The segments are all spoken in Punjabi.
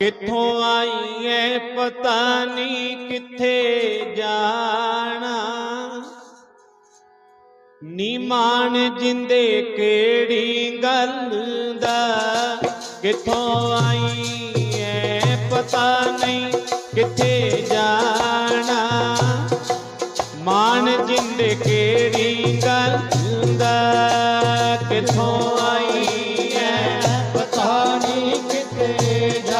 ਕਿੱਥੋਂ ਆਈ ਐ ਪਤਾ ਨਹੀਂ ਕਿੱਥੇ ਜਾਣਾ। ਨੀ ਮਾਣ ਜਿੰਦੇ ਕਿਹੜੀ ਗੱਲ ਦਾ। ਕਿੱਥੋਂ ਆਈ ਐ ਪਤਾ ਨਹੀਂ ਕਿੱਥੇ ਜਾਣਾ। ਮਾਣ ਜਿੰਦੇ ਕਿਹੜੀ ਗੱਲ ਦਾ। ਕਿੱਥੋਂ ਆਈ ਐ ਪਤਾ ਨਹੀਂ ਕਿਤੇ ਜਾਣਾ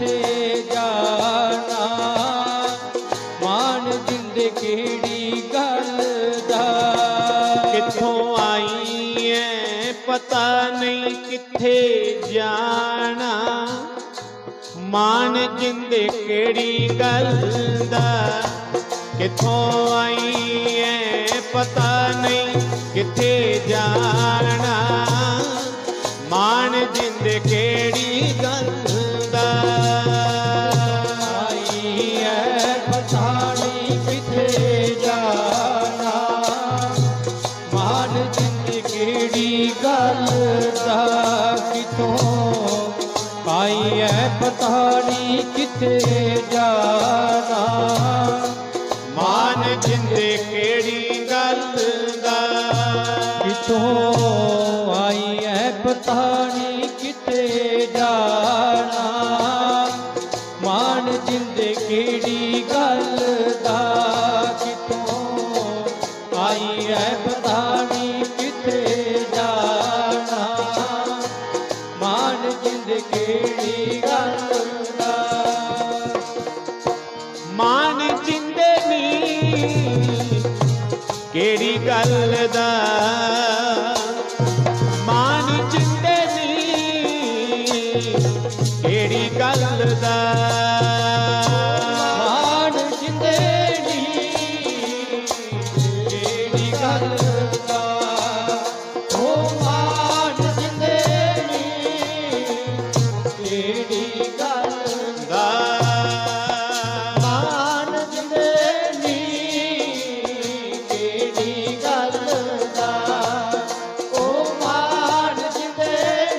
ਨਹੀਂ ਜਾਣਾ। ਮਾਨ ਜਿੰਦ ਕਿਹੜੀ ਗੱਲ ਦਾ? ਕਿੱਥੋਂ ਆਈ ਐ ਪਤਾ ਨਹੀਂ ਕਿੱਥੇ ਜਾਣਾ। ਮਾਨ ਜਿੰਦੇ ਕਿਹੜੀ ਗੱਲ ਦਾ? ਕਿੱਥੋਂ ਆਈ ਐ ਪਤਾ ਨਹੀਂ ਕਿੱਥੇ ਜਾਣਾ। ਮਾਨ ਜਿੰਦੇ ਕਿਹੜੀ ਗੱਲ ਦਾ? ਜਿੰਦ ਕਿਹੜੀ ਗੱਲ ਦਾ ਕਿਤੋਂ ਆਈ ਹੈ ਪਤਾ ਨਹੀਂ ਕਿਤੇ ਜਾਣਾ। ਮਾਨ ਜਿੰਦ ਕਿਹੜੀ ਗੱਲ ਦਾ ਕਿਤੋਂ ਆਈ ਹੈ ਪਤਾ ਨਹੀਂ ਕਿਤੇ ਜਾਣਾ। ਮਾਨ ਜਿੰਦ ਕਿਹੜੀ ਗੱਲ ਦਾ ਕਿਤੋਂ ਆਈ ਹੈ ਪਤਾ ਮਾਨ ਜਿੰਦ ਕਿਹੜੀ ਗੱਲ ਦਾ? ਮਾਨ ਜਿੰਦੇ ਨੀ ਕਿਹੜੀ ਗੱਲ ਦਾ? ਮਾਨ ਜਿੰਦੇ ਨੀ ਕਿਹੜੀ ਗੱਲ ਦਾ?